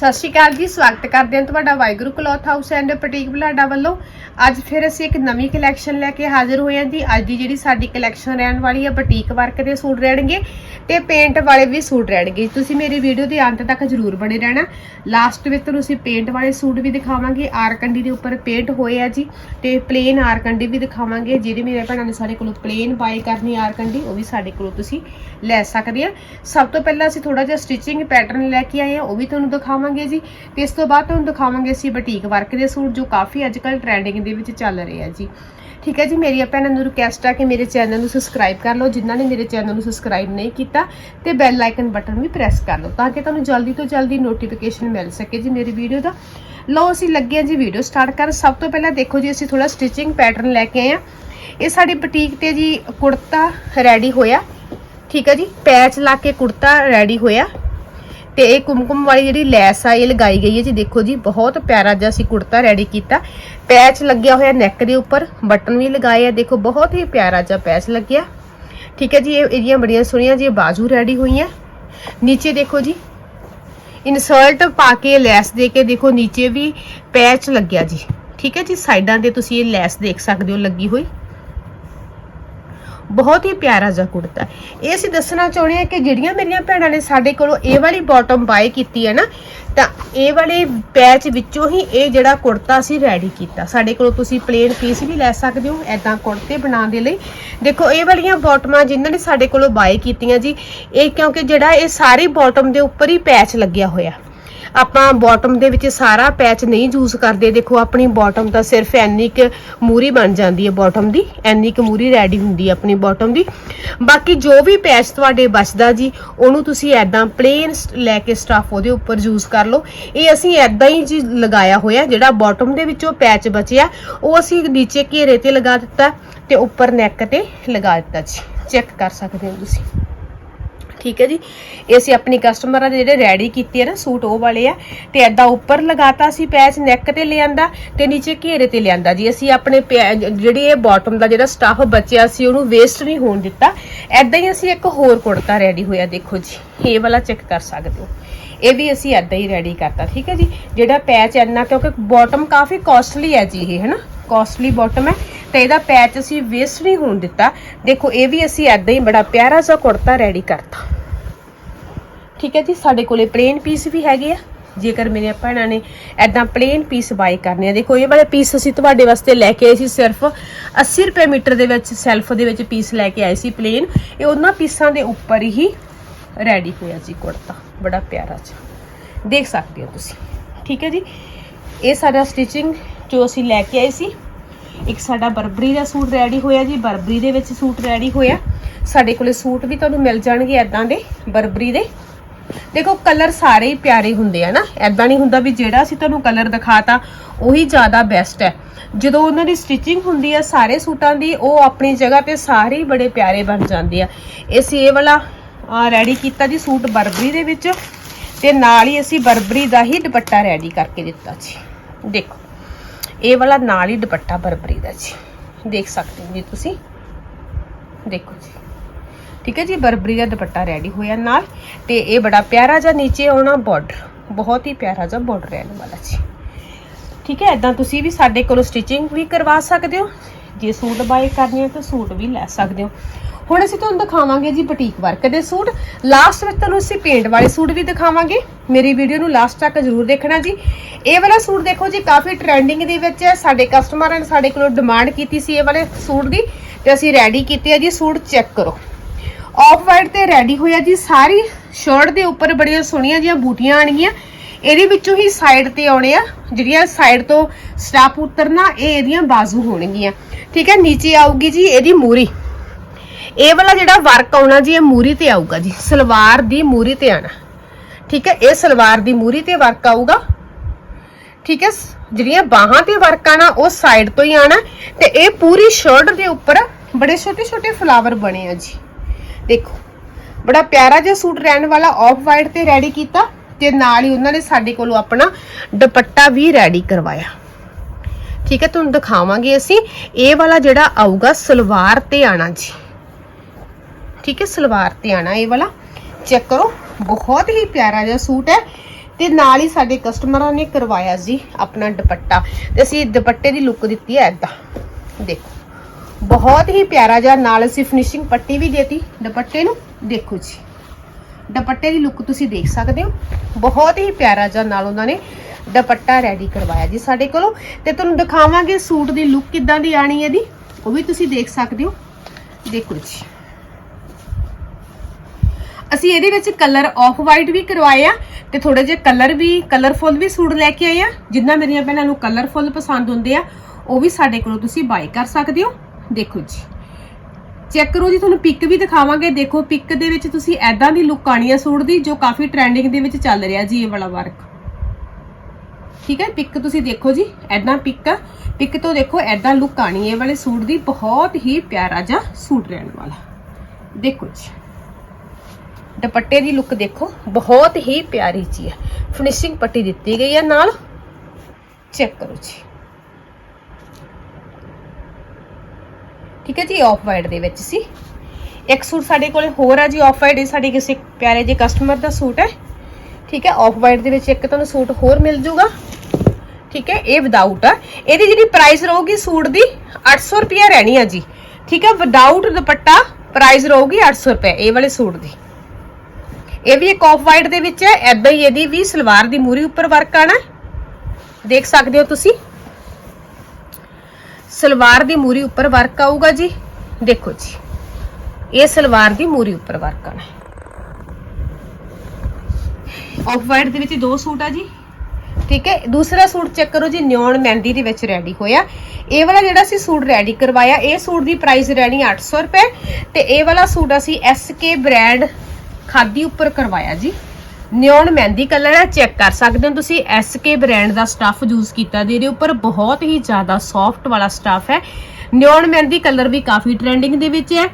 ਸਤਿ ਸ਼੍ਰੀ ਅਕਾਲ ਜੀ, ਸਵਾਗਤ ਕਰਦੇ ਹਾਂ ਤੁਹਾਡਾ Waheguru cloth house and boutique Balada ਵੱਲੋਂ। ਅੱਜ ਫਿਰ ਅਸੀਂ ਇੱਕ ਨਵੀਂ ਕਲੈਕਸ਼ਨ ਲੈ ਕੇ ਹਾਜ਼ਰ ਹੋਏ ਹਾਂ ਜੀ। ਅੱਜ ਦੀ ਜਿਹੜੀ ਸਾਡੀ ਕਲੈਕਸ਼ਨ ਰਹਿਣ ਵਾਲੀ ਹੈ ਬੁਟੀਕ ਵਰਕ ਦੇ ਸੂਟ ਰਹਿਣਗੇ ਤੇ ਪੇਂਟ ਵਾਲੇ ਵੀ ਸੂਟ ਰਹਿਣਗੇ। ਤੁਸੀਂ ਮੇਰੀ ਵੀਡੀਓ ਦੇ ਅੰਤ ਤੱਕ ਜਰੂਰ ਬਣੇ ਰਹਿਣਾ। ਲਾਸਟ ਵਿੱਚ ਤੁਹਾਨੂੰ ਅਸੀਂ ਪੇਂਟ ਵਾਲੇ ਸੂਟ ਵੀ ਦਿਖਾਵਾਂਗੇ। ਆਰਕੰਡੀ ਦੇ ਉੱਪਰ ਪੇਂਟ ਹੋਏ ਆ ਜੀ ਤੇ ਪਲੇਨ ਆਰਕੰਡੀ ਵੀ ਦਿਖਾਵਾਂਗੇ। ਜਿਹੜੇ ਮੇਰੇ ਭੈਣਾਂ ਨੇ ਸਾਡੇ ਕੋਲੋਂ ਪਲੇਨ ਬਾਈ ਕਰਨੀ ਆਰਕੰਡੀ, ਉਹ ਵੀ ਸਾਡੇ ਕੋਲੋਂ ਤੁਸੀਂ ਲੈ ਸਕਦੇ ਆ। ਸਭ ਤੋਂ ਪਹਿਲਾਂ ਅਸੀਂ ਥੋੜਾ ਜਿਹਾ ਸਟਿਚਿੰਗ ਪੈਟਰਨ ਲੈ ਕੇ ਆਏ ਆ, ਉਹ ਵੀ ਤੁਹਾਨੂੰ ਦਿਖਾਵਾਂਗੇ। ਜੀ ਤੇ ਇਸ ਤੋਂ ਬਾਅਦ ਤੁਹਾਨੂੰ ਦਿਖਾਵਾਂਗੇ ਅਸੀਂ ਬਟੀਕ ਵਰਕ ਦੇ ਸੂਟ ਜੋ ਕਾਫੀ ਅੱਜਕੱਲ ਟ੍ਰੈਂਡਿੰਗ ਦੇ ਵਿੱਚ ਚੱਲ ਰਹੇ ਆ ਜੀ। ਠੀਕ ਹੈ ਜੀ, ਮੇਰੀ ਭੈਣਾਂ ਨੂੰ ਰਿਕਵੈਸਟ ਆ ਕਿ ਮੇਰੇ ਚੈਨਲ ਨੂੰ ਸਬਸਕ੍ਰਾਈਬ ਕਰ ਲਓ, ਜਿਨ੍ਹਾਂ ਨੇ ਮੇਰੇ ਚੈਨਲ ਨੂੰ ਸਬਸਕ੍ਰਾਈਬ ਨਹੀਂ ਕੀਤਾ ਤੇ ਬੈਲ ਆਈਕਨ ਬਟਨ ਵੀ ਪ੍ਰੈਸ ਕਰ ਲਓ ਤਾਂ ਕਿ ਤੁਹਾਨੂੰ ਜਲਦੀ ਤੋਂ ਜਲਦੀ ਨੋਟੀਫਿਕੇਸ਼ਨ ਮਿਲ ਸਕੇ ਜੀ ਮੇਰੀ ਵੀਡੀਓ ਦਾ। ਲਓ, ਅਸੀਂ ਲੱਗੇ ਹਾਂ ਜੀ ਵੀਡੀਓ ਸਟਾਰਟ ਕਰ ਸਭ ਤੋਂ ਪਹਿਲਾਂ ਦੇਖੋ ਜੀ, ਅਸੀਂ ਥੋੜਾ ਸਟਿਚਿੰਗ ਪੈਟਰਨ ਲੈ ਕੇ ਆਏ ਆ ਇਹ ਸਾਡੀ ਬੁਟੀਕ ਤੇ ਜੀ ਕੁੜਤਾ ਰੈਡੀ ਹੋਇਆ। ਠੀਕ ਹੈ ਜੀ ਪੈਚ ਲਾ ਕੇ ਕੁੜਤਾ ਰੈਡੀ ਹੋਇਆ। ਤੇ ਇਹ ਕੁਮਕੁਮ ਵਾਲੀ ਜਿਹੜੀ ਲੈਸ ਆ, ਇਹ ਲਗਾਈ ਗਈ ਹੈ ਜੀ। ਦੇਖੋ ਜੀ, ਬਹੁਤ ਪਿਆਰਾ ਜਿਹਾ ਅਸੀਂ ਕੁੜਤਾ ਰੈਡੀ ਕੀਤਾ। ਪੈਚ ਲੱਗਿਆ ਹੋਇਆ ਨੈਕ ਦੇ ਉੱਪਰ, ਬਟਨ ਵੀ ਲਗਾਏ ਆ। ਦੇਖੋ, ਬਹੁਤ ਹੀ ਪਿਆਰਾ ਜਿਹਾ ਪੈਚ ਲੱਗਿਆ। ਠੀਕ ਹੈ ਜੀ, ਇਹ ਇਹਦੀਆਂ ਬੜੀਆਂ ਸੋਹਣੀਆਂ ਜੀ ਬਾਜੂ ਰੈਡੀ ਹੋਈਆਂ। ਨੀਚੇ ਦੇਖੋ ਜੀ ਇਨਸਰਟ ਪਾ ਕੇ ਲੈਸ ਦੇ ਕੇ ਦੇਖੋ, ਨੀਚੇ ਵੀ ਪੈਚ ਲੱਗਿਆ ਜੀ। ਠੀਕ ਹੈ ਜੀ, ਸਾਈਡਾਂ ਤੇ ਤੁਸੀਂ ਇਹ ਲੈਸ ਦੇਖ ਸਕਦੇ ਹੋ ਲੱਗੀ ਹੋਈ। ਬਹੁਤ ਹੀ ਪਿਆਰਾ ਜਿਹਾ ਕੁੜਤਾ ਇਹ ਅਸੀਂ ਦੱਸਣਾ ਚਾਹੁੰਦੇ ਹਾਂ ਕਿ ਜਿਹੜੀਆਂ ਮੇਰੀਆਂ ਭੈਣਾਂ ਨੇ ਸਾਡੇ ਕੋਲੋਂ ਇਹ ਵਾਲੀ ਬਾਟਮ ਬਾਏ ਕੀਤੀ ਹੈ ਨਾ, ਤਾਂ ਇਹ ਵਾਲੇ ਪੈਚ ਵਿੱਚੋਂ ਹੀ ਇਹ ਜਿਹੜਾ ਕੁੜਤਾ ਅਸੀਂ ਰੈਡੀ ਕੀਤਾ। ਸਾਡੇ ਕੋਲੋਂ ਤੁਸੀਂ ਪਲੇਨ ਪੀਸ ਵੀ ਲੈ ਸਕਦੇ ਹੋ ਐਦਾਂ ਕੁੜਤੇ ਬਣਾਉਣ ਦੇ ਲਈ। ਦੇਖੋ, ਇਹ ਵਾਲੀਆਂ ਬਾਟਮਾਂ ਜਿਨ੍ਹਾਂ ਨੇ ਸਾਡੇ ਕੋਲੋਂ ਬਾਏ ਕੀਤੀਆਂ ਜੀ, ਇਹ ਕਿਉਂਕਿ ਜਿਹੜਾ ਇਹ ਸਾਰੀ ਬਾਟਮ ਦੇ ਉੱਪਰ ਹੀ ਪੈਚ ਲੱਗਿਆ ਹੋਇਆ। ਆਪਾਂ ਬਾਟਮ ਦੇ ਵਿੱਚ ਸਾਰਾ ਪੈਚ ਨਹੀਂ ਯੂਜ਼ ਕਰਦੇ, ਦੇਖੋ ਆਪਣੀ ਬਾਟਮ ਤਾਂ ਸਿਰਫ ਐਨੀ ਕੁ ਮੂਰੀ ਬਣ ਜਾਂਦੀ ਹੈ ਬਾਟਮ ਦੀ ਐਨੀ ਕੁ ਮੂਰੀ ਰੈਡੀ ਹੁੰਦੀ ਹੈ ਆਪਣੀ ਬਾਟਮ ਦੀ। ਬਾਕੀ ਜੋ ਵੀ ਪੈਚ ਤੁਹਾਡੇ ਬਚਦਾ ਜੀ, ਉਹਨੂੰ ਤੁਸੀਂ ਐਦਾਂ ਪਲੇਨ ਲੈ ਕੇ ਸਟਫ ਉਹਦੇ ਉੱਪਰ ਯੂਜ਼ ਕਰ ਲਓ। ਇਹ ਅਸੀਂ ਐਦਾਂ ਹੀ ਜੀ ਲਗਾਇਆ ਹੋਇਆ, ਜਿਹੜਾ ਬਾਟਮ ਦੇ ਵਿੱਚੋਂ ਪੈਚ ਬਚਿਆ, ਉਹ ਅਸੀਂ ਨੀਚੇ ਘੇਰੇ ਤੇ ਲਗਾ ਦਿੱਤਾ ਤੇ ਉੱਪਰ ਨੈਕ ਤੇ ਲਗਾ ਦਿੱਤਾ ਜੀ। ਚੈੱਕ ਕਰ ਸਕਦੇ ਹੋ ਤੁਸੀਂ। ਠੀਕ ਹੈ ਜੀ। ਇਹ ਅਸੀਂ ਆਪਣੀ ਕਸਟਮਰਾਂ ਦੇ ਜਿਹੜੇ ਰੈਡੀ ਕੀਤੇ ਆ ਨਾ ਸੂਟ, ਉਹ ਵਾਲੇ ਆ। ਤੇ ਐਦਾਂ ਉੱਪਰ ਲਗਾਤਾ ਸੀ ਪੈਚ ਨੈਕ ਤੇ ਲਿਆਂਦਾ ਤੇ ਨੀਚੇ ਘੇਰੇ ਤੇ ਲਿਆਂਦਾ ਜੀ। ਅਸੀਂ ਆਪਣੇ ਪੈ- ਜਿਹੜੀ ਇਹ ਬਾਟਮ ਦਾ ਜਿਹੜਾ ਸਟਾਫ ਬਚਿਆ ਸੀ, ਉਹਨੂੰ ਵੇਸਟ ਨਹੀਂ ਹੋਣ ਦਿੱਤਾ। ਐਦਾਂ ਹੀ ਅਸੀਂ ਇੱਕ ਹੋਰ ਕੁੜਤਾ ਰੈਡੀ ਹੋਇਆ, ਦੇਖੋ ਜੀ। ਇਹ ਵਾਲਾ ਚੈੱਕ ਕਰ ਸਕਦੇ ਹੋ। ਇਹ ਵੀ ਅਸੀਂ ਐਦਾਂ ਹੀ ਰੈਡੀ ਕਰਤਾ, ਠੀਕ ਹੈ ਜੀ। ਜਿਹੜਾ ਪੈਚ ਇੰਨਾ, ਕਿਉਂਕਿ ਬਾਟਮ ਕਾਫੀ ਕਾਸਟਲੀ ਹੈ ਜੀ ਇਹ, ਹੈਨਾ? ਕਾਸਟਲੀ ਬਾਟਮ ਹੈ। ਤੇ ਇਹਦਾ ਪੈਚ ਅਸੀਂ ਵੇਸਟ ਨਹੀਂ ਹੋਣ ਦਿੱਤਾ। ਦੇਖੋ, ਇਹ ਵੀ ਅਸੀਂ ਐਦਾਂ ਹੀ ਬੜਾ ਪਿਆਰਾ ਜਿਹਾ ਕੁੜਤਾ ਰੈਡੀ ਕਰਤਾ। ਠੀਕ ਹੈ ਜੀ, ਸਾਡੇ ਕੋਲੇ ਪਲੇਨ ਪੀਸ ਵੀ ਹੈਗੇ ਆ। ਜੇਕਰ ਮੇਰੇ ਭੈਣਾਂ ਨੇ ਐਦਾਂ ਪਲੇਨ ਪੀਸ ਬਾਈ ਕਰਨੇ ਆ। ਦੇਖੋ, ਇਹ ਵਾਲੇ ਪੀਸ ਅਸੀਂ ਤੁਹਾਡੇ ਵਾਸਤੇ ਲੈ ਕੇ ਆਏ ਸੀ ਸਿਰਫ 80 ਰੁਪਏ ਮੀਟਰ ਦੇ ਵਿੱਚ ਸੈਲਫ ਦੇ ਵਿੱਚ ਪੀਸ ਲੈ ਕੇ ਆਏ ਸੀ ਪਲੇਨ ਇਹ ਉਹਨਾਂ ਪੀਸਾਂ ਦੇ ਉੱਪਰ ਹੀ ਰੈਡੀ ਹੋਇਆ ਜੀ ਕੁੜਤਾ, ਬੜਾ ਪਿਆਰਾ ਜਿਹਾ ਦੇਖ ਸਕਦੇ ਹੋ ਤੁਸੀਂ। ਠੀਕ ਹੈ ਜੀ, ਇਹ ਸਾਡਾ ਸਟਿਚਿੰਗ ਜੋ ਅਸੀਂ ਲੈ ਕੇ ਆਏ ਸੀ, ਇੱਕ ਸਾਡਾ ਬਰਬਰੀ ਦਾ ਸੂਟ ਰੈਡੀ ਹੋਇਆ ਜੀ, ਬਰਬਰੀ ਦੇ ਵਿੱਚ ਸੂਟ ਰੈਡੀ ਹੋਇਆ। ਸਾਡੇ ਕੋਲੇ ਸੂਟ ਵੀ ਤੁਹਾਨੂੰ ਮਿਲ ਜਾਣਗੇ ਐਦਾਂ ਦੇ ਬਰਬਰੀ ਦੇ। ਦੇਖੋ ਕਲਰ ਸਾਰੇ ਹੀ ਪਿਆਰੇ ਹੁੰਦੇ ਆ ਨਾ। ਐਦਾਂ ਨਹੀਂ ਹੁੰਦਾ ਵੀ ਜਿਹੜਾ ਅਸੀਂ ਤੁਹਾਨੂੰ ਕਲਰ ਦਿਖਾਤਾ, ਉਹੀ ਜ਼ਿਆਦਾ ਬੈਸਟ ਹੈ। ਜਦੋਂ ਉਹਨਾਂ ਦੀ ਸਟਿਚਿੰਗ ਹੁੰਦੀ ਆ, ਸਾਰੇ ਸੂਟਾਂ ਦੀ, ਉਹ ਆਪਣੀ ਜਗ੍ਹਾ ਤੇ ਸਾਰੇ ਹੀ ਬੜੇ ਪਿਆਰੇ ਬਣ ਜਾਂਦੇ ਆ। ਅਸੀਂ ਇਹ ਵਾਲਾ ਰੈਡੀ ਕੀਤਾ ਜੀ ਸੂਟ ਬਰਬਰੀ ਦੇ ਵਿੱਚ। ਤੇ ਨਾਲ ਹੀ ਅਸੀਂ ਬਰਬਰੀ ਦਾ ਹੀ ਦੁਪੱਟਾ ਰੈਡੀ ਕਰਕੇ ਦਿੱਤਾ ਜੀ। ਦੇਖੋ, ਇਹ ਵਾਲਾ ਨਾਲ ਹੀ ਦੁਪੱਟਾ ਬਰਬਰੀ ਦਾ ਜੀ। ਦੇਖ ਸਕਦੇ ਹੋ ਜੀ ਤੁਸੀਂ? ਦੇਖੋ ਜੀ। ਠੀਕ ਹੈ ਜੀ, ਬਰਬਰੀ ਦਾ ਦੁਪੱਟਾ ਰੈਡੀ ਹੋਇਆ ਨਾਲ ਤੇ ਇਹ ਬੜਾ ਪਿਆਰਾ ਜਿਹਾ ਨੀਚੇ ਆਉਣਾ ਬਾਰਡਰ ਬਹੁਤ ਹੀ ਪਿਆਰਾ ਜਿਹਾ ਬਾਰਡਰ ਰਹਿਣ ਵਾਲਾ ਜੀ। ਠੀਕ ਹੈ ਇਦਾਂ ਤੁਸੀਂ ਵੀ ਸਾਡੇ ਕੋਲੋਂ ਸਟਿਚਿੰਗ ਵੀ ਕਰਵਾ ਸਕਦੇ ਹੋ, ਜੇ ਸੂਟ ਬਾਏ ਕਰਨੇ ਆ ਤਾਂ ਸੂਟ ਵੀ ਲੈ ਸਕਦੇ ਹੋ। ਹੁਣ ਅਸੀਂ ਤੁਹਾਨੂੰ ਦਿਖਾਵਾਂਗੇ ਜੀ ਬੁਟੀਕ ਵਰਕ ਦੇ ਸੂਟ। ਲਾਸਟ ਵਿੱਚ ਤੁਹਾਨੂੰ ਅਸੀਂ ਪੇਂਟ ਵਾਲੇ ਸੂਟ ਵੀ ਦਿਖਾਵਾਂਗੇ। ਮੇਰੀ ਵੀਡੀਓ ਨੂੰ ਲਾਸਟ ਤੱਕ ਜ਼ਰੂਰ ਦੇਖਣਾ ਜੀ। ਇਹ ਵਾਲਾ ਸੂਟ ਦੇਖੋ ਜੀ, ਕਾਫੀ ਟ੍ਰੈਂਡਿੰਗ ਦੇ ਵਿੱਚ ਹੈ। ਸਾਡੇ ਕਸਟਮਰਾਂ ਨੇ ਸਾਡੇ ਕੋਲੋਂ ਡਿਮਾਂਡ ਕੀਤੀ ਸੀ ਇਹ ਵਾਲੇ ਸੂਟ ਦੀ ਤੇ ਅਸੀਂ ਰੈਡੀ ਕੀਤੇ ਆ ਜੀ, ਸੂਟ ਚੈੱਕ ਕਰੋ। ਆਫ ਵਾਈਟ ਤੇ ਰੈਡੀ ਹੋਇਆ ਜੀ। ਸਾਰੀ ਸ਼ਰਟ ਦੇ ਉੱਪਰ ਬੜੀਆਂ ਸੋਹਣੀਆਂ ਜੀਆਂ ਬੂਟੀਆਂ ਆਣਗੀਆਂ ਇਹਦੇ ਵਿੱਚੋਂ ਹੀ ਸਾਈਡ ਤੇ ਆਉਣੇ ਆ। ਜਿਹੜੀਆਂ ਸਾਈਡ ਤੋਂ ਸਟਾਪ ਉਤਰਨਾ, ਇਹ ਇਹਦੀਆਂ ਬਾਜ਼ੂ ਹੋਣਗੀਆਂ। ਠੀਕ ਹੈ, ਨੀਚੇ ਆਊਗੀ ਜੀ ਇਹਦੀ ਮੂਰੀ। ਇਹ ਵਾਲਾ ਜਿਹੜਾ ਵਰਕ ਆਉਣਾ ਜੀ, ਇਹ ਮੂਰੀ ਤੇ ਆਊਗਾ ਜੀ। ਸਲਵਾਰ ਦੀ ਮੂਰੀ ਤੇ ਆਣਾ। ਠੀਕ ਹੈ, ਇਹ ਸਲਵਾਰ ਦੀ ਮੂਰੀ ਤੇ ਵਰਕ ਆਊਗਾ। ਠੀਕ ਹੈ, ਜਿਹੜੀਆਂ ਬਾਹਾਂ ਤੇ ਵਰਕ ਆਣਾ, ਉਹ ਸਾਈਡ ਤੋਂ ਹੀ ਆਣਾ। ਤੇ ਇਹ ਪੂਰੀ ਸ਼ਰਟ ਦੇ ਉੱਪਰ ਬੜੇ ਛੋਟੇ ਛੋਟੇ ਫਲਾਵਰ ਬਣੇ ਆ ਜੀ। ਦੇਖੋ। ਬੜਾ ਪਿਆਰਾ ਜਿਹਾ ਸੂਟ ਰਹਿਣ ਵਾਲਾ ਆਫ ਵਾਈਟ ਤੇ ਰੈਡੀ ਕੀਤਾ। ਤੇ ਨਾਲ ਹੀ ਉਹਨਾਂ ਨੇ ਸਾਡੇ ਕੋਲੋਂ ਆਪਣਾ ਦੁਪੱਟਾ ਵੀ ਰੈਡੀ ਕਰਵਾਇਆ। ਠੀਕ ਹੈ, ਤੁਹਾਨੂੰ ਦਿਖਾਵਾਂਗੇ ਅਸੀਂ। ਇਹ ਵਾਲਾ ਜਿਹੜਾ ਆਊਗਾ, ਸਲਵਾਰ ਤੇ ਆਣਾ ਜੀ। ਠੀਕ ਹੈ, ਸਲਵਾਰ ਤੇ ਆਣਾ ਇਹ ਵਾਲਾ। ਚੈੱਕ ਕਰੋ, ਬਹੁਤ ਹੀ ਪਿਆਰਾ ਜਿਹਾ ਸੂਟ ਹੈ। ਤੇ ਨਾਲ ਹੀ ਸਾਡੇ ਕਸਟਮਰਾਂ ਨੇ ਕਰਵਾਇਆ ਜੀ ਆਪਣਾ ਦੁਪੱਟਾ। ਤੇ ਅਸੀਂ ਦੁਪੱਟੇ ਦੀ ਲੁੱਕ ਦਿੱਤੀ ਹੈ ਐਦਾਂ ਦੇਖੋ। ਬਹੁਤ ਹੀ ਪਿਆਰਾ ਜਿਹਾ ਨਾਲ ਅਸੀਂ ਫਿਨਿਸ਼ਿੰਗ ਪੱਟੀ ਵੀ ਦੇਤੀ। ਦੁਪੱਟੇ ਨੂੰ ਦੇਖੋ ਜੀ। ਦੁਪੱਟੇ ਦੀ ਲੁੱਕ ਤੁਸੀਂ ਦੇਖ ਸਕਦੇ ਹੋ। ਬਹੁਤ ਹੀ ਪਿਆਰਾ ਜਿਹਾ ਨਾਲ ਉਹਨਾਂ ਨੇ ਦੁਪੱਟਾ ਰੈਡੀ ਕਰਵਾਇਆ ਜੀ ਸਾਡੇ ਕੋਲੋਂ। ਤੇ ਤੁਹਾਨੂੰ ਦਿਖਾਵਾਂਗੇ ਸੂਟ ਦੀ ਲੁੱਕ ਕਿੱਦਾਂ ਦੀ ਆਣੀ ਹੈ ਦੀ ਉਹ ਵੀ ਤੁਸੀਂ ਦੇਖ ਸਕਦੇ ਹੋ। ਦੇਖੋ ਜੀ। ਅਸੀਂ ਇਹਦੇ ਵਿੱਚ ਕਲਰ ਆਫ ਵਾਈਟ ਵੀ ਕਰਵਾਏ ਆ ਤੇ ਥੋੜੇ ਜਿਹੇ ਕਲਰ ਵੀ ਕਲਰਫੁੱਲ ਵੀ ਸੂਟ ਲੈ ਕੇ ਆਏ ਆ। ਜਿੰਨਾ ਮੇਰੀਆਂ ਭੈਣਾਂ ਨੂੰ ਕਲਰਫੁੱਲ ਪਸੰਦ ਹੁੰਦੇ ਆ, ਉਹ ਵੀ ਸਾਡੇ ਕੋਲੋਂ ਤੁਸੀਂ ਬਾਈ ਕਰ ਸਕਦੇ ਹੋ। ਦੇਖੋ ਜੀ। ਚੈੱਕ ਕਰੋ ਜੀ, ਤੁਹਾਨੂੰ ਪਿਕ ਵੀ ਦਿਖਾਵਾਂਗੇ। ਦੇਖੋ ਪਿਕ ਦੇ ਵਿੱਚ ਤੁਸੀਂ ਐਦਾਂ ਦੀ ਲੁੱਕ ਆਣੀ ਆ ਸੂਟ ਦੀ, ਜੋ ਕਾਫੀ ਟ੍ਰੈਂਡਿੰਗ ਦੇ ਵਿੱਚ ਚੱਲ ਰਿਹਾ ਜੀ ਇਹ ਵਾਲਾ ਵਰਕ ਠੀਕ ਹੈ ਪਿਕ ਤੁਸੀਂ ਦੇਖੋ ਜੀ ਐਦਾਂ ਪਿਕ ਆ। ਪਿਕ ਤੋਂ ਦੇਖੋ ਐਦਾਂ ਲੁੱਕ ਆਣੀ ਹੈ ਇਹ ਵਾਲੇ ਸੂਟ ਦੀ, ਬਹੁਤ ਹੀ ਪਿਆਰਾ ਜਿਹਾ ਸੂਟ ਰਹਿਣ ਵਾਲਾ। ਦੇਖੋ ਜੀ, ਦੁਪੱਟੇ ਦੀ ਲੁੱਕ ਦੇਖੋ, ਬਹੁਤ ਹੀ ਪਿਆਰੀ ਜੀ ਹੈ। ਫਿਨਿਸ਼ਿੰਗ ਪੱਟੀ ਦਿੱਤੀ ਗਈ ਹੈ ਨਾਲ। ਚੈੱਕ ਕਰੋ ਜੀ। ਠੀਕ ਹੈ ਜੀ ਆਫ ਵਾਈਟ ਦੇ ਵਿੱਚ ਸੀ। ਇੱਕ ਸੂਟ ਸਾਡੇ ਕੋਲੇ ਹੋਰ ਆ ਜੀ ਆਫ ਵਾਈਟ ਇਹ ਸਾਡੇ ਕਿਸੇ ਪਿਆਰੇ ਜਿਹੇ ਕਸਟਮਰ ਦਾ ਸੂਟ ਹੈ। ਠੀਕ ਹੈ ਆਫ ਵਾਈਟ ਦੇ ਵਿੱਚ ਇੱਕ ਤੁਹਾਨੂੰ ਸੂਟ ਹੋਰ ਮਿਲ ਜੂਗਾ। ਠੀਕ ਹੈ, ਇਹ ਵਿਦਆਊਟ ਆ। ਇਹਦੀ ਜਿਹੜੀ ਪ੍ਰਾਈਸ ਰਹੂਗੀ ਸੂਟ ਦੀ 800 ਰੁਪਿਆ ਰਹਿਣੀ ਆ ਜੀ। ਠੀਕ ਹੈ ਵਿਦਆਊਟ ਦੁਪੱਟਾ ਪ੍ਰਾਈਸ ਰਹੂਗੀ 800 ਰੁਪਏ ਇਹ ਵਾਲੇ ਸੂਟ ਦੀ। ਇਹ ਵੀ ਇੱਕ ਆਫ ਵਾਈਟ ਦੇ ਵਿੱਚ ਹੈ ਐਦਾਂ ਹੀ ਇਹਦੀ ਵੀ ਸਲਵਾਰ ਦੀ ਮੂਰੀ ਉੱਪਰ ਵਰਕ ਆਣਾ। ਦੇਖ ਸਕਦੇ ਹੋ ਤੁਸੀਂ। ਸਲਵਾਰ ਦੀ ਮੂਰੀ ਉੱਪਰ ਵਰਕ ਆਊਗਾ ਜੀ। ਦੇਖੋ ਜੀ, ਇਹ ਸਲਵਾਰ ਦੀ ਮੂਰੀ ਉੱਪਰ ਵਰਕ ਆਣਾ ਆਫ ਵਾਈਟ ਦੇ ਵਿੱਚ ਦੋ ਸੂਟ ਆ ਜੀ। ਠੀਕ ਹੈ, ਦੂਸਰਾ ਸੂਟ ਚੈੱਕ ਕਰੋ ਜੀ, ਨਿਓਨ ਮਹਿੰਦੀ ਦੇ ਵਿੱਚ ਰੈਡੀ ਹੋਇਆ। ਇਹ ਵਾਲਾ ਜਿਹੜਾ ਸੀ ਸੂਟ ਰੈਡੀ ਕਰਵਾਇਆ, ਇਹ ਸੂਟ ਦੀ ਪ੍ਰਾਈਸ ਰਹਿਣੀ 800 ਰੁਪਏ। ਤੇ ਇਹ ਵਾਲਾ ਸੂਟ ਅਸੀਂ SK ਬ੍ਰਾਂਡ ਖਾਦੀ ਉੱਪਰ ਕਰਵਾਇਆ ਜੀ। ਨਿਓਨ ਮਹਿੰਦੀ ਕਲਰ ਹੈ ਚੈੱਕ ਕਰ ਸਕਦੇ ਹੋ ਤੁਸੀਂ। SK ਬ੍ਰਾਂਡ ਦਾ ਸਟੱਫ ਯੂਜ਼ ਕੀਤਾ ਦੇ ਇਹਦੇ ਉੱਪਰ ਬਹੁਤ ਹੀ ਜ਼ਿਆਦਾ ਸੌਫਟ ਵਾਲਾ ਸਟੱਫ ਹੈ। ਨਿਓਨ ਮਹਿੰਦੀ ਕਲਰ ਵੀ ਕਾਫੀ ਟ੍ਰੈਂਡਿੰਗ ਦੇ ਵਿੱਚ ਹੈ।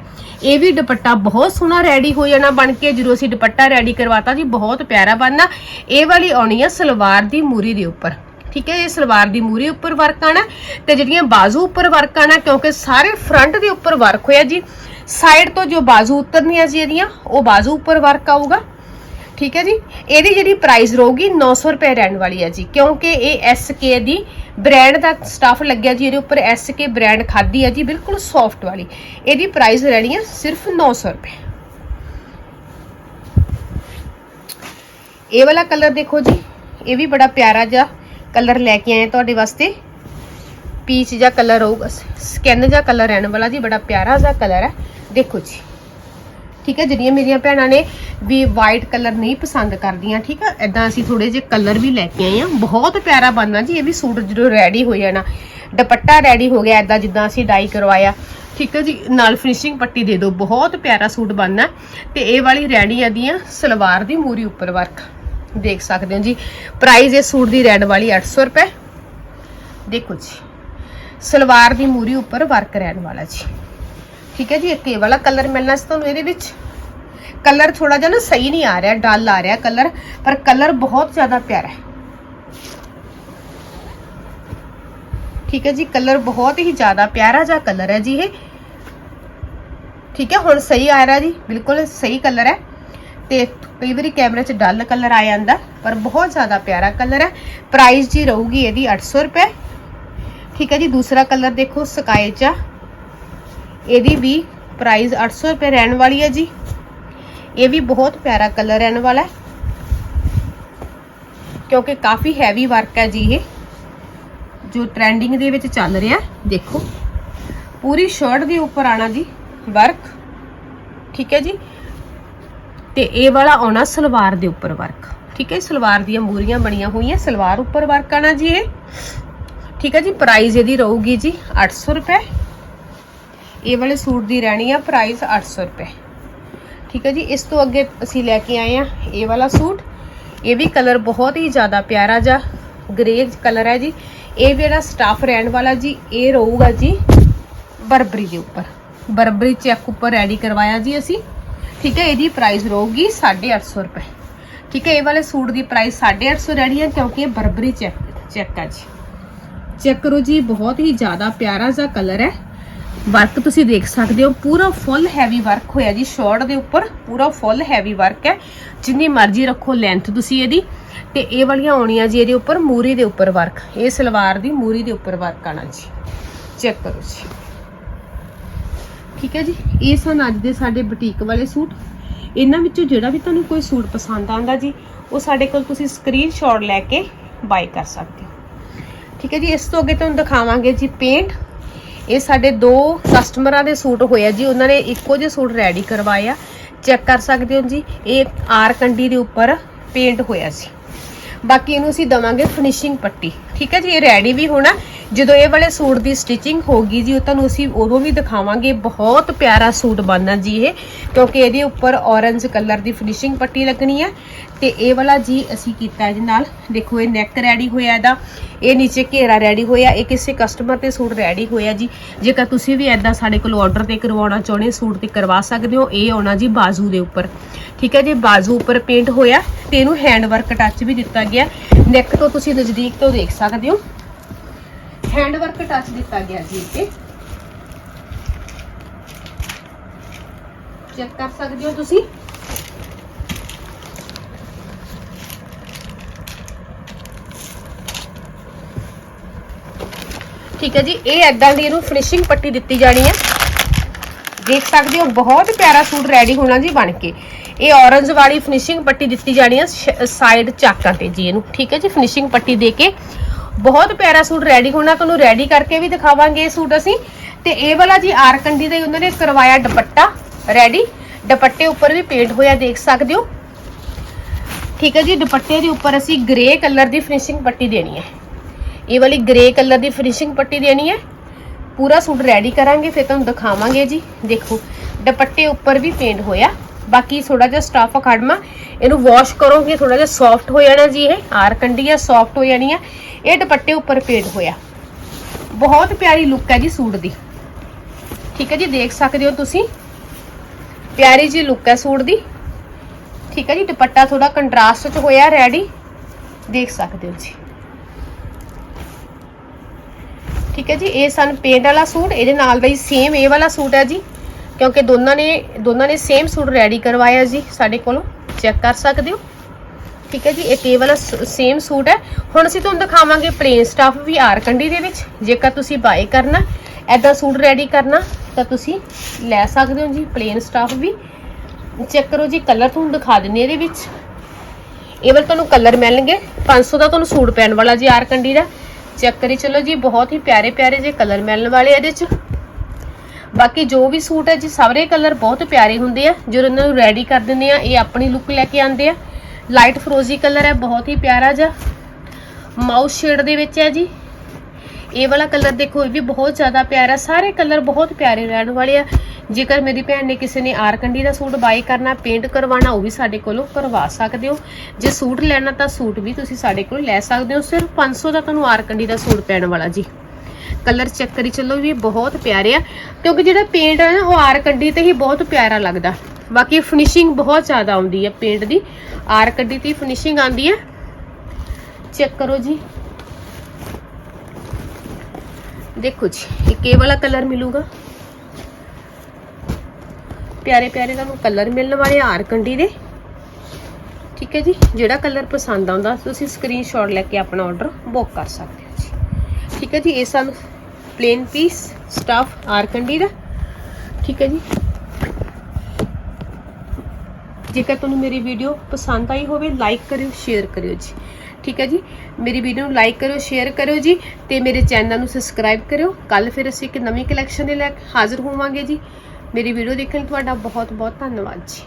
ਇਹ ਵੀ ਦੁਪੱਟਾ ਬਹੁਤ ਸੋਹਣਾ ਰੈਡੀ ਹੋ ਜਾਣਾ ਬਣ ਕੇ, ਜਦੋਂ ਅਸੀਂ ਦੁਪੱਟਾ ਰੈਡੀ ਕਰਵਾਤਾ ਜੀ, ਬਹੁਤ ਪਿਆਰਾ ਬਣਨਾ। ਇਹ ਵਾਲੀ ਆਉਣੀ ਹੈ ਸਲਵਾਰ ਦੀ ਮੂਰੀ ਦੇ ਉੱਪਰ। ਠੀਕ ਹੈ, ਇਹ ਸਲਵਾਰ ਦੀ ਮੂਰੀ ਉੱਪਰ ਵਰਕ ਆਣਾ ਤੇ ਜਿਹੜੀਆਂ ਬਾਜ਼ੂ ਉੱਪਰ ਵਰਕ ਆਣਾ, ਕਿਉਂਕਿ ਸਾਰੇ ਫਰੰਟ ਦੇ ਉੱਪਰ ਵਰਕ ਹੋਇਆ ਜੀ। ਸਾਈਡ ਤੋਂ ਜੋ ਬਾਜ਼ੂ ਉਤਰਨੀਆਂ ਜੀ ਇਹਦੀਆਂ, ਉਹ ਬਾਜ਼ੂ ਉੱਪਰ ਵਰਕ ਆਊਗਾ। ਠੀਕ ਹੈ ਜੀ? ਇਹਦੀ ਜਿਹੜੀ ਪ੍ਰਾਈਸ ਰਹੂਗੀ 900 ਰੁਪਏ ਰਹਿਣ ਵਾਲੀ ਹੈ ਜੀ। ਕਿਉਂਕਿ ਇਹ SK ਦੀ ਬ੍ਰਾਂਡ ਦਾ ਸਟਾਫ ਲੱਗਿਆ ਜੀ, ਇਹਦੇ ਉੱਪਰ SK ਬ੍ਰਾਂਡ ਖਾਦੀ ਹੈ ਜੀ, ਬਿਲਕੁਲ ਸੌਫਟ ਵਾਲੀ। ਇਹਦੀ ਪ੍ਰਾਈਸ ਰਹਿਣੀ ਹੈ ਸਿਰਫ 900 ਰੁਪਏ। ਇਹ ਵਾਲਾ ਕਲਰ ਦੇਖੋ ਜੀ, ਇਹ ਵੀ ਬੜਾ ਪਿਆਰਾ ਜਿਹਾ ਕਲਰ ਲੈ ਕੇ ਆਏ ਤੁਹਾਡੇ ਵਾਸਤੇ। ਪੀਚ ਜਿਹਾ ਕਲਰ ਹੋਊਗਾ ਸਕਿਨ ਜਿਹਾ ਕਲਰ ਰਹਿਣ ਵਾਲਾ ਜੀ, ਬੜਾ ਪਿਆਰਾ ਜਿਹਾ ਕਲਰ ਹੈ। ਦੇਖੋ ਜੀ। ਠੀਕ ਹੈ? ਜਿਹੜੀਆਂ ਮੇਰੀਆਂ ਭੈਣਾਂ ਨੇ ਵੀ ਵਾਈਟ ਕਲਰ ਨਹੀਂ ਪਸੰਦ ਕਰਦੀਆਂ, ਠੀਕ ਹੈ? ਐਦਾਂ ਅਸੀਂ ਥੋੜੇ ਜਿਹੇ ਕਲਰ ਵੀ ਲੈ ਕੇ ਆਏ ਆ ਬਹੁਤ ਪਿਆਰਾ ਬਣਨਾ ਜੀ, ਇਹ ਵੀ ਸੂਟ ਜਦੋਂ ਰੈਡੀ ਹੋ ਜਾਣਾ। ਦੁਪੱਟਾ ਰੈਡੀ ਹੋ ਗਿਆ ਐਦਾਂ ਜਿੱਦਾਂ ਅਸੀਂ ਡਾਈ ਕਰਵਾਇਆ। ਠੀਕ ਹੈ ਜੀ? ਨਾਲ ਫਿਨਿਸ਼ਿੰਗ ਪੱਟੀ ਦੇ ਦਿਓ। ਬਹੁਤ ਪਿਆਰਾ ਸੂਟ ਬਣਨਾ ਤੇ ਇਹ ਵਾਲੀ ਰੈਡੀ ਆਦੀਆਂ ਸਲਵਾਰ ਦੀ ਮੂਰੀ ਉੱਪਰ ਵਰਕ ਦੇਖ ਸਕਦੇ ਹੋ ਜੀ। ਪ੍ਰਾਈਸ ਇਹ ਸੂਟ ਦੀ ਰੈਡ ਵਾਲੀ 800 ਰੁਪਏ। ਦੇਖੋ ਜੀ। ਸਲਵਾਰ ਦੀ ਮੂਰੀ ਉੱਪਰ ਵਰਕ ਰਹਿਣ ਵਾਲਾ ਜੀ। ਠੀਕ ਹੈ ਜੀ ਇੱਕ ਇਹ ਵਾਲਾ ਕਲਰ ਮਿਲਣਾ ਸੀ ਤੁਹਾਨੂੰ ਇਹਦੇ ਵਿੱਚ। ਕਲਰ ਥੋੜਾ ਜਿਹਾ ਨਾ ਸਹੀ ਨਹੀਂ ਆ ਰਿਹਾ, ਡਲ ਆ ਰਿਹਾ ਕਲਰ ਪਰ ਕਲਰ ਬਹੁਤ ਜ਼ਿਆਦਾ ਪਿਆਰਾ ਹੈ। ਠੀਕ ਹੈ ਜੀ ਕਲਰ ਬਹੁਤ ਹੀ ਜ਼ਿਆਦਾ ਪਿਆਰਾ ਜਿਹਾ ਕਲਰ ਹੈ ਜੀ ਇਹ। ਠੀਕ ਹੈ, ਹੁਣ ਸਹੀ ਆ ਰਿਹਾ ਜੀ, ਬਿਲਕੁਲ ਸਹੀ ਕਲਰ ਹੈ। ਤੇ ਕਈ ਵਾਰੀ ਕੈਮਰੇ 'ਚ ਡਲ ਕਲਰ ਆ ਜਾਂਦਾ, ਪਰ ਬਹੁਤ ਜ਼ਿਆਦਾ ਪਿਆਰਾ ਕਲਰ ਹੈ। ਪ੍ਰਾਈਸ ਜੀ ਰਹੂਗੀ ਇਹਦੀ 800 ਰੁਪਏ। ਠੀਕ ਹੈ ਜੀ, ਦੂਸਰਾ ਕਲਰ ਦੇਖੋ ਸਕਾਈ ਚ ਆ। ਇਹਦੀ ਵੀ ਪ੍ਰਾਈਸ 800 ਰੁਪਏ ਰਹਿਣ ਵਾਲੀ ਹੈ ਜੀ। ਇਹ ਵੀ ਬਹੁਤ ਪਿਆਰਾ ਕਲਰ ਰਹਿਣ ਵਾਲਾ ਹੈ। ਕਿਉਂਕਿ ਕਾਫੀ ਹੈਵੀ ਵਰਕ ਹੈ ਜੀ ਇਹ। ਜੋ ਟ੍ਰੈਂਡਿੰਗ ਦੇ ਵਿੱਚ ਚੱਲ ਰਿਹਾ, ਦੇਖੋ। ਪੂਰੀ ਸ਼ਰਟ ਦੇ ਉੱਪਰ ਆਣਾ ਜੀ ਵਰਕ ਠੀਕ ਹੈ ਜੀ। ਤੇ ਇਹ ਵਾਲਾ ਆਉਣਾ ਸਲਵਾਰ ਦੇ ਉੱਪਰ ਵਰਕ ਠੀਕ ਹੈ ਸਲਵਾਰ ਦੀਆਂ ਮੂਰੀਆਂ ਬਣੀਆਂ ਹੋਈਆਂ, ਸਲਵਾਰ ਉੱਪਰ ਵਰਕ ਆਣਾ ਜੀ ਇਹ। ਠੀਕ ਹੈ ਜੀ ਪ੍ਰਾਈਸ ਇਹਦੀ ਰਹੂਗੀ ਜੀ 800 ਰੁਪਏ। ਇਹ ਵਾਲੇ ਸੂਟ ਦੀ ਰਹਿਣੀ ਆ ਪ੍ਰਾਈਸ 800 ਰੁਪਏ। ਠੀਕ ਹੈ ਜੀ, ਇਸ ਤੋਂ ਅੱਗੇ ਅਸੀਂ ਲੈ ਕੇ ਆਏ ਆ ਇਹ ਵਾਲਾ ਸੂਟ। ਇਹ ਵੀ ਕਲਰ ਬਹੁਤ ਹੀ ਜ਼ਿਆਦਾ ਪਿਆਰਾ ਜਿਹਾ ਗ੍ਰੇ ਕਲਰ ਹੈ ਜੀ। ਇਹ ਜਿਹੜਾ ਸਟਾਫ ਰਹਿਣ ਵਾਲਾ ਜੀ, ਇਹ ਰਹੂਗਾ ਜੀ ਬਰਬਰੀ ਦੇ ਉੱਪਰ। ਬਰਬਰੀ ਚੈੱਕ ਉੱਪਰ ਰੈਡੀ ਕਰਵਾਇਆ ਜੀ ਅਸੀਂ। ਠੀਕ ਹੈ ਇਹਦੀ ਪ੍ਰਾਈਸ ਰਹੂਗੀ 850 ਰੁਪਏ। ਠੀਕ ਹੈ ਇਹ ਵਾਲੇ ਸੂਟ ਦੀ ਪ੍ਰਾਈਸ 850 ਰਹਿਣੀ ਹੈ ਕਿਉਂਕਿ ਇਹ ਬਰਬਰੀ ਚੈੱਕ ਚੈੱਕ ਆ ਜੀ। ਚੈੱਕ ਕਰੋ ਜੀ, ਬਹੁਤ ਹੀ ਜ਼ਿਆਦਾ ਪਿਆਰਾ ਜਿਹਾ ਕਲਰ ਹੈ। ਵਰਕ ਤੁਸੀਂ ਦੇਖ ਸਕਦੇ ਹੋ। ਪੂਰਾ ਫੁੱਲ ਹੈਵੀ ਵਰਕ ਹੋਇਆ ਜੀ। ਸ਼ਾਰਟ ਦੇ ਉੱਪਰ ਪੂਰਾ ਫੁੱਲ ਹੈਵੀ ਵਰਕ ਹੈ। ਜਿੰਨੀ ਮਰਜ਼ੀ ਰੱਖੋ ਲੈਂਥ ਤੁਸੀਂ ਇਹਦੀ। ਤੇ ਇਹ ਵਾਲੀਆਂ ਆਉਣੀਆਂ ਜੀ ਇਹਦੇ ਉੱਪਰ, ਮੂਰੀ ਦੇ ਉੱਪਰ ਵਰਕ ਇਹ ਸਲਵਾਰ ਦੀ ਮੂਰੀ ਦੇ ਉੱਪਰ ਵਰਕ ਆਣਾ ਜੀ। ਚੈੱਕ ਕਰੋ ਜੀ। ਠੀਕ ਹੈ ਜੀ। ਇਹ ਸਨ ਅੱਜ ਦੇ ਸਾਡੇ ਬੁਟੀਕ ਵਾਲੇ ਸੂਟ। ਇਹਨਾਂ ਵਿੱਚੋਂ ਜਿਹੜਾ ਵੀ ਤੁਹਾਨੂੰ ਕੋਈ ਸੂਟ ਪਸੰਦ ਆਉਂਦਾ ਜੀ, ਉਹ ਸਾਡੇ ਕੋਲ ਤੁਸੀਂ ਸਕਰੀਨਸ਼ਾਟ ਲੈ ਕੇ ਬਾਈ ਕਰ ਸਕਦੇ ਹੋ। ਠੀਕ ਹੈ ਜੀ। ਇਸ ਤੋਂ ਅੱਗੇ ਤੁਹਾਨੂੰ ਦਿਖਾਵਾਂਗੇ ਜੀ ਪੇਂਟ ਇਹ ਸਾਡੇ ਦੋ ਕਸਟਮਰਾਂ ਦੇ ਸੂਟ ਹੋਇਆ ਜੀ, ਉਹਨਾਂ ਨੇ ਇੱਕੋ ਜਿਹੇ ਸੂਟ ਰੈਡੀ ਕਰਵਾਏ ਆ। ਚੈੱਕ ਕਰ ਸਕਦੇ ਹੋ ਜੀ, ਇਹ ਆਰ ਕੰਡੀ ਦੇ ਉੱਪਰ ਪੇਂਟ ਹੋਇਆ ਸੀ। ਬਾਕੀ ਇਹਨੂੰ ਅਸੀਂ ਦਵਾਂਗੇ ਫਿਨਿਸ਼ਿੰਗ ਪੱਟੀ। ਠੀਕ ਹੈ ਜੀ, ਇਹ ਰੈਡੀ ਵੀ ਹੋਣਾ। ਜਦੋਂ ਇਹ ਵਾਲੇ ਸੂਟ ਦੀ ਸਟਿਚਿੰਗ ਹੋਗੀ ਜੀ, ਉਹ ਤੁਹਾਨੂੰ ਅਸੀਂ ਉਦੋਂ ਵੀ ਦਿਖਾਵਾਂਗੇ। ਬਹੁਤ ਪਿਆਰਾ ਸੂਟ ਬਣਨਾ ਜੀ ਇਹ, ਕਿਉਂਕਿ ਇਹਦੇ ਉੱਪਰ ਔਰੰਜ ਕਲਰ ਦੀ ਫਿਨਿਸ਼ਿੰਗ ਪੱਟੀ ਲੱਗਣੀ ਹੈ। ਤੇ ਇਹ ਵਾਲਾ ਜੀ ਅਸੀਂ ਕੀਤਾ ਜੀ ਨਾਲ। ਦੇਖੋ, ਇਹ ਨੈਕ ਰੈਡੀ ਹੋਇਆ ਇਹਦਾ। ਇਹ ਨੀਚੇ ਘੇਰਾ ਰੈਡੀ ਹੋਇਆ। ਇਹ ਕਿਸੇ ਕਸਟਮਰ ਤੇ ਸੂਟ ਰੈਡੀ ਹੋਇਆ ਜੀ। ਜੇਕਰ ਤੁਸੀਂ ਵੀ ਐਦਾਂ ਸਾਡੇ ਕੋਲ ਆਰਡਰ ਤੇ ਕਰਵਾਉਣਾ ਚਾਹੁੰਦੇ, ਸੂਟ ਤੇ ਕਰਵਾ ਸਕਦੇ ਹੋ, ਇਹ ਆਉਣਾ ਜੀ ਬਾਜ਼ੂ ਦੇ ਉੱਪਰ। ਠੀਕ ਹੈ ਜੀ, ਬਾਜ਼ੂ ਉੱਪਰ ਪੇਂਟ ਹੋਇਆ ਤੇ ਇਹਨੂੰ ਹੈਂਡ ਵਰਕ ਟੱਚ ਵੀ ਦਿੱਤਾ ਗਿਆ। ਨੈਕ ਤੋਂ ਤੁਸੀਂ ਨਜ਼ਦੀਕ ਤੋਂ ਦੇਖ ਸਕਦੇ ਹੋ? ਹੈਂਡ ਵਰਕ ਟੱਚ ਦਿੱਤਾ ਗਿਆ ਜੀ ਇੱਥੇ। ਚੈੱਕ ਕਰ ਸਕਦੇ ਹੋ ਤੁਸੀਂ? ਠੀਕ ਹੈ ਜੀ, ਇਹ ਐਦਾਂ ਦੀ ਇਹਨੂੰ ਫਿਨਿਸ਼ਿੰਗ ਪੱਟੀ ਦਿੱਤੀ ਜਾਣੀ ਹੈ। ਦੇਖ ਸਕਦੇ ਹੋ, ਬਹੁਤ ਪਿਆਰਾ ਸੂਟ ਰੈਡੀ ਹੋਣਾ ਜੀ ਬਣ ਕੇ। ਇਹ ਔਰੰਜ ਵਾਲੀ ਫਿਨਿਸ਼ਿੰਗ ਪੱਟੀ ਦਿੱਤੀ ਜਾਣੀ ਹੈ ਸਾਈਡ ਚਾਕਾਂ ਤੇ ਜੀ ਇਹਨੂੰ। ਠੀਕ ਹੈ ਜੀ ਫਿਨਿਸ਼ਿੰਗ ਪੱਟੀ ਦੇ ਕੇ। ਬਹੁਤ ਪਿਆਰਾ ਸੂਟ ਰੈਡੀ ਹੋਣਾ ਤੁਹਾਨੂੰ ਰੈਡੀ ਕਰਕੇ ਵੀ ਦਿਖਾਵਾਂਗੇ ਇਹ ਸੂਟ ਅਸੀਂ। ਤੇ ਇਹ ਵਾਲਾ ਜੀ ਆਰਕੰਡੀ ਦਾ ਉਹਨਾਂ ਨੇ ਕਰਵਾਇਆ ਦੁਪੱਟਾ ਰੈਡੀ ਦੁਪੱਟੇ ਉੱਪਰ ਵੀ ਪੇਂਟ ਹੋਇਆ ਦੇਖ ਸਕਦੇ ਹੋ। ਠੀਕ ਹੈ ਜੀ, ਦੁਪੱਟੇ ਦੇ ਉੱਪਰ ਅਸੀਂ ਗ੍ਰੇ ਕਲਰ ਦੀ ਫਿਨਿਸ਼ਿੰਗ ਪੱਟੀ ਦੇਣੀ ਹੈ। ਇਹ ਵਾਲੀ ਗ੍ਰੇ ਕਲਰ ਦੀ ਫਿਨਿਸ਼ਿੰਗ ਪੱਟੀ ਦੇਣੀ ਹੈ। ਪੂਰਾ ਸੂਟ ਰੈਡੀ ਕਰਾਂਗੇ, ਫਿਰ ਤੁਹਾਨੂੰ ਦਿਖਾਵਾਂਗੇ ਜੀ। ਦੇਖੋ, ਦੁਪੱਟੇ ਉੱਪਰ ਵੀ ਪੇਂਟ ਹੋਇਆ। ਬਾਕੀ ਥੋੜਾ ਜਿਹਾ ਸਟਾਫ ਖੜਮਾ ਇਹਨੂੰ ਵਾਸ਼ ਕਰੋਗੇ ਥੋੜਾ ਜਿਹਾ ਸੌਫਟ ਹੋ ਜਾਣਾ ਜੀ ਇਹ। ਆਰ ਕੰਡੀ ਆ ਸੌਫਟ ਹੋ ਜਾਣੀ ਆ ਇਹ ਦੁਪੱਟੇ ਉੱਪਰ ਪੇਂਟ ਹੋਇਆ। ਬਹੁਤ ਪਿਆਰੀ ਲੁੱਕ ਹੈ ਜੀ ਸੂਟ ਦੀ। ਠੀਕ ਹੈ ਜੀ, ਦੇਖ ਸਕਦੇ ਹੋ ਤੁਸੀਂ। ਪਿਆਰੀ ਜੀ ਲੁੱਕ ਹੈ ਸੂਟ ਦੀ। ਠੀਕ ਹੈ ਜੀ, ਦੁਪੱਟਾ ਥੋੜਾ ਕੰਟਰਾਸਟ ਚ ਹੋਇਆ ਰੈਡੀ ਦੇਖ ਸਕਦੇ ਹੋ ਜੀ। ਠੀਕ ਹੈ ਜੀ, ਇਹ ਸਨ ਪੇਂਟ ਵਾਲਾ ਸੂਟ। ਇਹਦੇ ਨਾਲ ਦਾ ਹੀ ਸੇਮ ਇਹ ਵਾਲਾ ਸੂਟ ਹੈ ਜੀ। ਕਿਉਂਕਿ ਦੋਨਾਂ ਨੇ ਦੋਨਾਂ ਨੇ ਸੇਮ ਸੂਟ ਰੈਡੀ ਕਰਵਾਇਆ ਜੀ, ਸਾਡੇ ਕੋਲੋਂ। ਚੈੱਕ ਕਰ ਸਕਦੇ ਹੋ? ਠੀਕ ਹੈ ਜੀ, ਇਹ ਇਹ ਵਾਲਾ ਸੇਮ ਸੂਟ ਹੈ। ਹੁਣ ਅਸੀਂ ਤੁਹਾਨੂੰ ਦਿਖਾਵਾਂਗੇ ਪਲੇਨ ਸਟਾਫ ਵੀ ਆਰ ਕੰਡੀ ਦੇ ਵਿੱਚ। ਜੇਕਰ ਤੁਸੀਂ ਬਾਏ ਕਰਨਾ ਐਦਾਂ ਸੂਟ ਰੈਡੀ ਕਰਨਾ, ਤਾਂ ਤੁਸੀਂ ਲੈ ਸਕਦੇ ਹੋ ਜੀ ਪਲੇਨ ਸਟਾਫ ਵੀ। ਚੈੱਕ ਕਰੋ ਜੀ ਕਲਰ ਤੁਹਾਨੂੰ ਦਿਖਾ ਦਿੰਨੇ ਇਹਦੇ ਵਿੱਚ। ਇਹ ਵਾਰ ਤੁਹਾਨੂੰ ਕਲਰ ਮਿਲਣਗੇ। 500 ਦਾ ਤੁਹਾਨੂੰ ਸੂਟ ਪੈਣ ਵਾਲਾ ਜੀ ਆਰ ਕੰਡੀ ਦਾ। ਚੈੱਕ ਕਰੀ ਚਲੋ ਜੀ, ਬਹੁਤ ਹੀ ਪਿਆਰੇ ਪਿਆਰੇ ਜੇ ਕਲਰ ਮਿਲਣ ਵਾਲੇ ਇਹਦੇ ਚ। ਬਾਕੀ ਜੋ ਵੀ ਸੂਟ ਹੈ ਜੀ, ਸਾਰੇ ਕਲਰ ਬਹੁਤ ਪਿਆਰੇ ਹੁੰਦੇ ਆ। ਜਦੋਂ ਇਹਨਾਂ ਨੂੰ ਰੈਡੀ ਕਰ ਦਿੰਦੇ ਆ, ਇਹ ਆਪਣੀ ਲੁੱਕ ਲੈ ਕੇ ਆਉਂਦੇ ਆ। ਲਾਈਟ ਫਰੋਜ਼ੀ ਕਲਰ ਹੈ, ਬਹੁਤ ਹੀ ਪਿਆਰਾ ਜਿਹਾ। ਮਾਊਸ ਸ਼ੇਡ ਦੇ ਵਿੱਚ ਹੈ ਜੀ। ਇਹ ਵਾਲਾ ਕਲਰ ਦੇਖੋ, ਇਹ ਵੀ ਬਹੁਤ ਜ਼ਿਆਦਾ ਪਿਆਰਾ, ਸਾਰੇ ਕਲਰ ਬਹੁਤ ਪਿਆਰੇ ਰਹਿਣ ਵਾਲੇ ਆ। ਜੇਕਰ ਮੇਰੀ ਭੈਣ ਨੇ ਕਿਸੇ ਨੇ ਆਰਕੰਡੀ ਦਾ ਸੂਟ ਬਾਈ ਕਰਨਾ ਪੇਂਟ ਕਰਵਾਉਣਾ, ਉਹ ਵੀ ਸਾਡੇ ਕੋਲੋਂ ਕਰਵਾ ਸਕਦੇ ਹੋ। ਜੇ ਸੂਟ ਲੈਣਾ ਤਾਂ ਸੂਟ ਵੀ ਤੁਸੀਂ ਸਾਡੇ ਕੋਲ ਲੈ ਸਕਦੇ ਹੋ। ਸਿਰਫ 500 ਦਾ ਤੁਹਾਨੂੰ ਆਰਕੰਡੀ ਦਾ ਸੂਟ ਪੈਣ ਵਾਲਾ ਜੀ। ਕਲਰ ਚੈੱਕ ਕਰੀ ਚੱਲੋ ਵੀ ਬਹੁਤ ਪਿਆਰੇ ਆ। ਕਿਉਂਕਿ ਜਿਹੜਾ ਪੇਂਟ ਹੈ ਨਾ, ਉਹ ਆਰ ਆਰਕੰਡੀ ਤੇ ਹੀ ਬਹੁਤ ਪਿਆਰਾ ਲੱਗਦਾ। ਬਾਕੀ ਫਿਨਿਸ਼ਿੰਗ ਬਹੁਤ ਜ਼ਿਆਦਾ ਆਉਂਦੀ ਹੈ ਪੇਂਟ ਦੀ। ਆਰ ਆਰਕੰਡੀ ਤੇ ਫਿਨਿਸ਼ਿੰਗ ਆਉਂਦੀ ਹੈ ਚੈੱਕ ਕਰੋ ਜੀ। ਦੇਖੋ ਜੀ, ਇੱਕ ਇਹ ਵਾਲਾ ਕਲਰ ਮਿਲੂਗਾ। ਪਿਆਰੇ ਪਿਆਰੇ ਤੁਹਾਨੂੰ ਕਲਰ ਮਿਲਣ ਵਾਲੇ ਆਰ ਕੰਡੀ ਦੇ। ਠੀਕ ਹੈ ਜੀ, ਜਿਹੜਾ ਕਲਰ ਪਸੰਦ ਆਉਂਦਾ, ਤੁਸੀਂ ਸਕਰੀਨਸ਼ਾਟ ਲੈ ਕੇ ਆਪਣਾ ਆਰਡਰ ਬੁੱਕ ਕਰ ਸਕਦੇ ਹੋ ਜੀ। ਠੀਕ ਹੈ ਜੀ, ਇਹ ਸਾਨੂੰ plain piece stuff organdy ਦਾ। ਠੀਕ ਹੈ ਜੀ। ਜੇਕਰ ਤੁਹਾਨੂੰ ਮੇਰੀ ਵੀਡੀਓ ਪਸੰਦ ਆਈ ਹੋਵੇ ਲਾਈਕ ਕਰਿਓ ਸ਼ੇਅਰ ਕਰਿਓ ਜੀ। ਠੀਕ ਹੈ ਜੀ। ਮੇਰੀ ਵੀਡੀਓ ਨੂੰ ਲਾਈਕ ਕਰਿਓ ਸ਼ੇਅਰ ਕਰਿਓ ਜੀ ਤੇ ਮੇਰੇ ਚੈਨਲ ਨੂੰ ਸਬਸਕ੍ਰਾਈਬ ਕਰਿਓ। ਕੱਲ ਫਿਰ ਅਸੀਂ ਇੱਕ ਨਵੀਂ ਕਲੈਕਸ਼ਨ ਦੇ ਲੈ ਕੇ ਹਾਜ਼ਰ ਹੋਵਾਂਗੇ ਜੀ। ਮੇਰੀ ਵੀਡੀਓ ਦੇਖਣ ਲਈ ਤੁਹਾਡਾ ਬਹੁਤ ਬਹੁਤ ਧੰਨਵਾਦ ਜੀ।